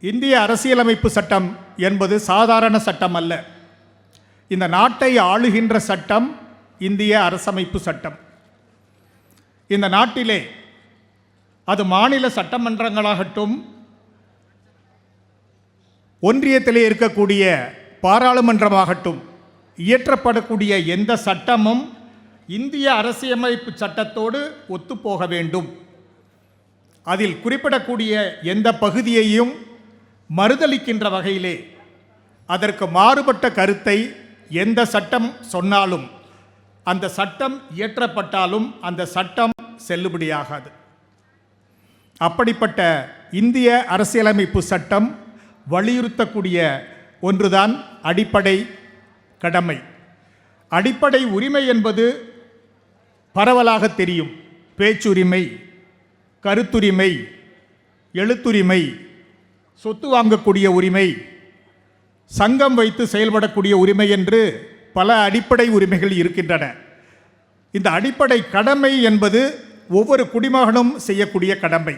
இந்திய அரசியலமைப்பு சட்டம் என்பது சாதாரண சட்டம் அல்ல. இந்த நாட்டை ஆளுகின்ற சட்டம் இந்திய அரசமைப்பு சட்டம். இந்த நாட்டிலே அது மாநில சட்டமன்றங்களாகட்டும் ஒன்றியத்திலே இருக்கக்கூடிய பாராளுமன்றமாகட்டும் இயற்றப்படக்கூடிய எந்த சட்டமும் இந்திய அரசியலமைப்பு சட்டத்தோடு ஒத்துப்போக வேண்டும். அதில் குறிப்பிடக்கூடிய எந்த பகுதியையும் மறுதலிக்கின்ற வகையிலே அதற்கு மாறுபட்ட கருத்தை எந்த சட்டம் சொன்னாலும் அந்த சட்டம் இயற்றப்பட்டாலும் அந்த சட்டம் செல்லுபடியாகாது. அப்படிப்பட்ட இந்திய அரசியலமைப்பு சட்டம் வலியுறுத்தக்கூடிய ஒன்றுதான் அடிப்படை கடமை. அடிப்படை உரிமை என்பது பரவலாக தெரியும். பேச்சுரிமை கருத்துரிமை எழுத்துரிமை சொத்து வாங்கக்கூடிய உரிமை சங்கம் வைத்து செயல்படக்கூடிய உரிமை என்று பல அடிப்படை உரிமைகள் இருக்கின்றன. இந்த அடிப்படை கடமை என்பது ஒவ்வொரு குடிமகனும் செய்யக்கூடிய கடமை.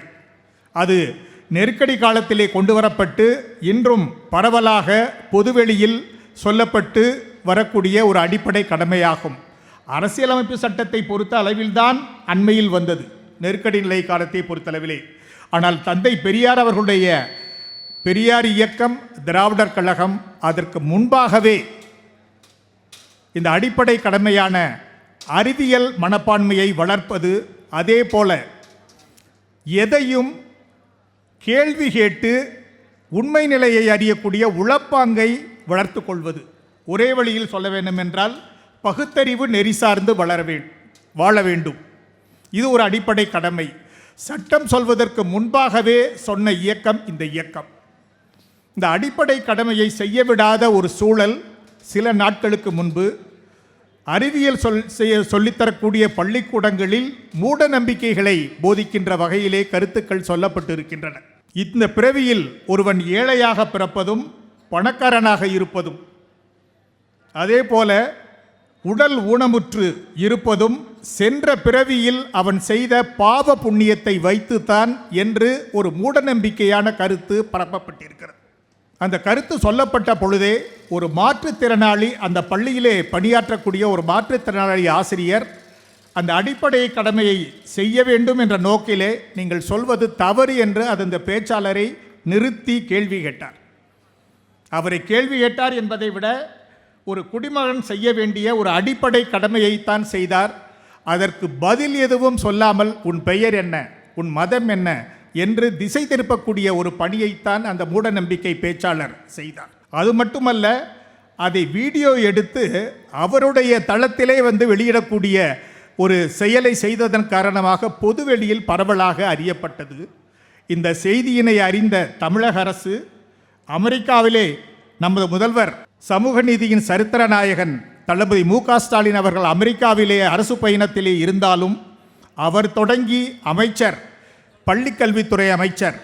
அது நெருக்கடி காலத்திலே கொண்டு வரப்பட்டு இன்றும் பரவலாக பொதுவெளியில் சொல்லப்பட்டு வரக்கூடிய ஒரு அடிப்படை கடமையாகும். அரசியலமைப்பு சட்டத்தை பொறுத்த அளவில்தான் அண்மையில் வந்தது. நெருக்கடி நிலை காலத்தை பொறுத்தளவிலே. ஆனால் தந்தை பெரியார் அவர்களுடைய பெரியார் இயக்கம் திராவிடர் கழகம் அதற்கு முன்பாகவே இந்த அடிப்படை கடமையான அறிவியல் மனப்பான்மையை வளர்ப்பது அதே போல எதையும் கேள்வி கேட்டு உண்மை நிலையை அறியக்கூடிய உளப்பாங்கை வளர்த்து கொள்வது. ஒரே வழியில் சொல்ல வேண்டும் என்றால் பகுத்தறிவு நெறி சார்ந்து வளர வே வாழ வேண்டும். இது ஒரு அடிப்படை கடமை. சட்டம் சொல்வதற்கு முன்பாகவே சொன்ன இயக்கம் இந்த இயக்கம். இந்த அடிப்படை கடமையை செய்ய விடாத ஒரு சூழல் சில நாட்களுக்கு முன்பு அறிவியல் சொல் செய்ய சொல்லித்தரக்கூடிய பள்ளிக்கூடங்களில் மூட நம்பிக்கைகளை போதிக்கின்ற வகையிலே கருத்துக்கள் சொல்லப்பட்டு இருக்கின்றன இந்த பிறவியில் ஒருவன் ஏழையாக பிறப்பதும் பணக்காரனாக இருப்பதும் அதே போல உடல் ஊனமுற்று இருப்பதும் சென்ற பிறவியில் அவன் செய்த பாவ புண்ணியத்தை வைத்துத்தான் என்று ஒரு மூடநம்பிக்கையான கருத்து பரப்பப்பட்டிருக்கிறது. அந்த கருத்து சொல்லப்பட்ட பொழுதே ஒரு மாற்றுத்திறனாளி அந்த பள்ளியிலே பணியாற்றக்கூடிய ஒரு மாற்றுத்திறனாளி ஆசிரியர் அந்த அடிப்படை கடமையை செய்ய வேண்டும் என்ற நோக்கிலே நீங்கள் சொல்வது தவறு என்று அது அந்த பேச்சாளரை நிறுத்தி கேள்வி கேட்டார். அவரை கேள்வி கேட்டார் என்பதை விட ஒரு குடிமகன் செய்ய வேண்டிய ஒரு அடிப்படை கடமையைத்தான் செய்தார். அதற்கு பதில் எதுவும் சொல்லாமல் உன் பெயர் என்ன? உன் மதம் என்ன? என்று திசை திருப்பக்கூடிய ஒரு பணியைத்தான் அந்த மூட நம்பிக்கை பேச்சாளர் செய்தார். அது மட்டுமல்ல அதை வீடியோ எடுத்து அவருடைய தளத்திலே வந்து வெளியிடக்கூடிய ஒரு செயலை செய்ததன் காரணமாக பொதுவெளியில் பரவலாக அறியப்பட்டது. இந்த செய்தியினை அறிந்த தமிழக அரசு அமெரிக்காவிலே நமது முதல்வர் சமூக நீதியின் சரித்திர நாயகன் தளபதி மு ஸ்டாலின் அவர்கள் அமெரிக்காவிலே அரசு பயணத்திலே இருந்தாலும் அவர் தொடங்கி அமைச்சர் பள்ளிக்கல்வித்துறை அமைச்சர்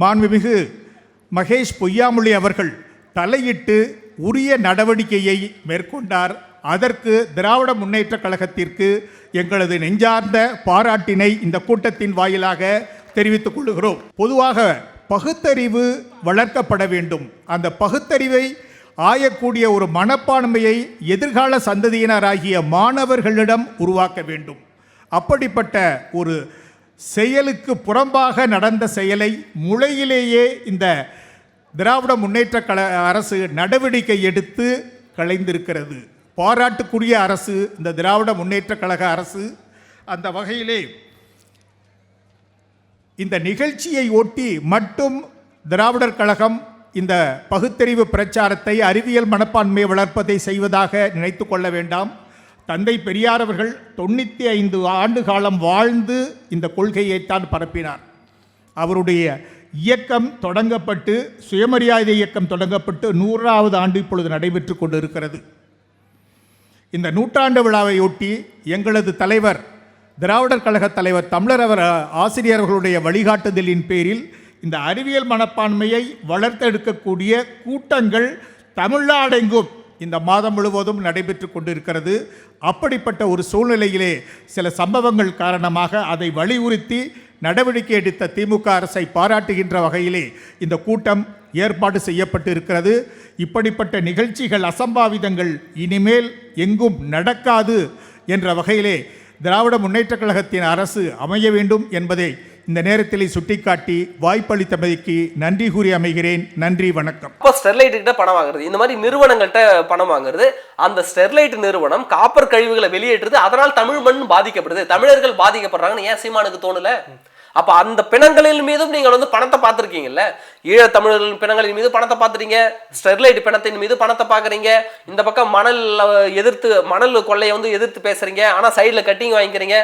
மாண்புமிகு மகேஷ் பொய்யாமொழி அவர்கள் தலையிட்டு உரிய நடவடிக்கையை மேற்கொண்டார். அதற்கு திராவிட முன்னேற்றக் கழகத்திற்கு எங்களது நெஞ்சார்ந்த பாராட்டினை இந்த கூட்டத்தின் வாயிலாக தெரிவித்துக் கொள்கிறோம். பொதுவாக பகுத்தறிவு வளர்க்கப்பட வேண்டும். அந்த பகுத்தறிவை ஆயக்கூடிய ஒரு மனப்பான்மையை எதிர்கால சந்ததியினராகிய மாணவர்களிடம் உருவாக்க வேண்டும். அப்படிப்பட்ட ஒரு செயலுக்கு புறம்பாக நடந்த செயலை முளையிலேயே இந்த திராவிட முன்னேற்ற கழ அரசு நடவடிக்கை எடுத்து களைந்திருக்கிறது. பாராட்டுக்குரிய அரசு இந்த திராவிட முன்னேற்ற கழக அரசு அந்த வகையிலே இந்த நிகழ்ச்சியை ஒட்டி மட்டும் திராவிடர் கழகம் இந்த பகுத்தறிவு பிரச்சாரத்தை அறிவியல் மனப்பான்மையை வளர்ப்பதை செய்வதாக நினைத்து கொள்ள வேண்டாம். தந்தை பெரியார் அவர்கள் தொண்ணூற்றி ஐந்து ஆண்டு காலம் வாழ்ந்து இந்த கொள்கையைத்தான் பரப்பினார். அவருடைய இயக்கம் தொடங்கப்பட்டு சுயமரியாதை இயக்கம் தொடங்கப்பட்டு நூறாவது ஆண்டு இப்பொழுது நடைபெற்று கொண்டிருக்கிறது. இந்த நூற்றாண்டு விழாவையொட்டி எங்களது தலைவர் திராவிடர் கழக தலைவர் தமிழர் அவர் ஆசிரியர்களுடைய வழிகாட்டுதலின் பேரில் இந்த அறிவியல் மனப்பான்மையை வளர்த்தெடுக்கக்கூடிய கூட்டங்கள் தமிழ்நாடெங்கும் இந்த மாதம் முழுவதும் நடைபெற்று கொண்டிருக்கிறது. அப்படிப்பட்ட ஒரு சூழ்நிலையிலே சில சம்பவங்கள் காரணமாக அதை வலியுறுத்தி நடவடிக்கை எடுத்த திமுக அரசை பாராட்டுகின்ற வகையிலே இந்த கூட்டம் ஏற்பாடு செய்யப்பட்டு இருக்கிறது இப்படிப்பட்ட நிகழ்ச்சிகள் அசம்பாவிதங்கள் இனிமேல் எங்கும் நடக்காது என்ற வகையிலே திராவிட முன்னேற்றக் கழகத்தின் அரசு அமைய வேண்டும் என்பதை இந்த நேரத்தில் சுட்டிக்காட்டி வாய்ப்பளித்தமைக்கு நன்றி கூறி அமைகிறேன். நன்றி வணக்கம். அப்போ ஸ்டெர்லைட் கிட்ட பணம் வாங்குறது. இந்த மாதிரி நிறுவனங்கள்கிட்ட பணம் வாங்குறது. அந்த ஸ்டெர்லைட் நிறுவனம் காப்பர் கழிவுகளை வெளியேற்றுது அதனால் தமிழ் மண் பாதிக்கப்படுது. தமிழர்கள் பாதிக்கப்படுறாங்கன்னு ஏன் சீமானுக்கு தோணல? அப்ப அந்த பிணங்களின் மீதும் நீங்கள் வந்து பணத்தை பார்த்துருக்கீங்கல்ல? ஈழ தமிழர்கள் பிணங்களின் மீது பணத்தை பார்த்துறீங்க ஸ்டெர்லைட் பிணத்தின் மீது பணத்தை பார்க்குறீங்க. இந்த பக்கம் மணல் எதிர்த்து மணல் கொள்ளையை வந்து எதிர்த்து பேசுறீங்க. ஆனால் சைடில் கட்டிங் வாங்கிக்கிறீங்க.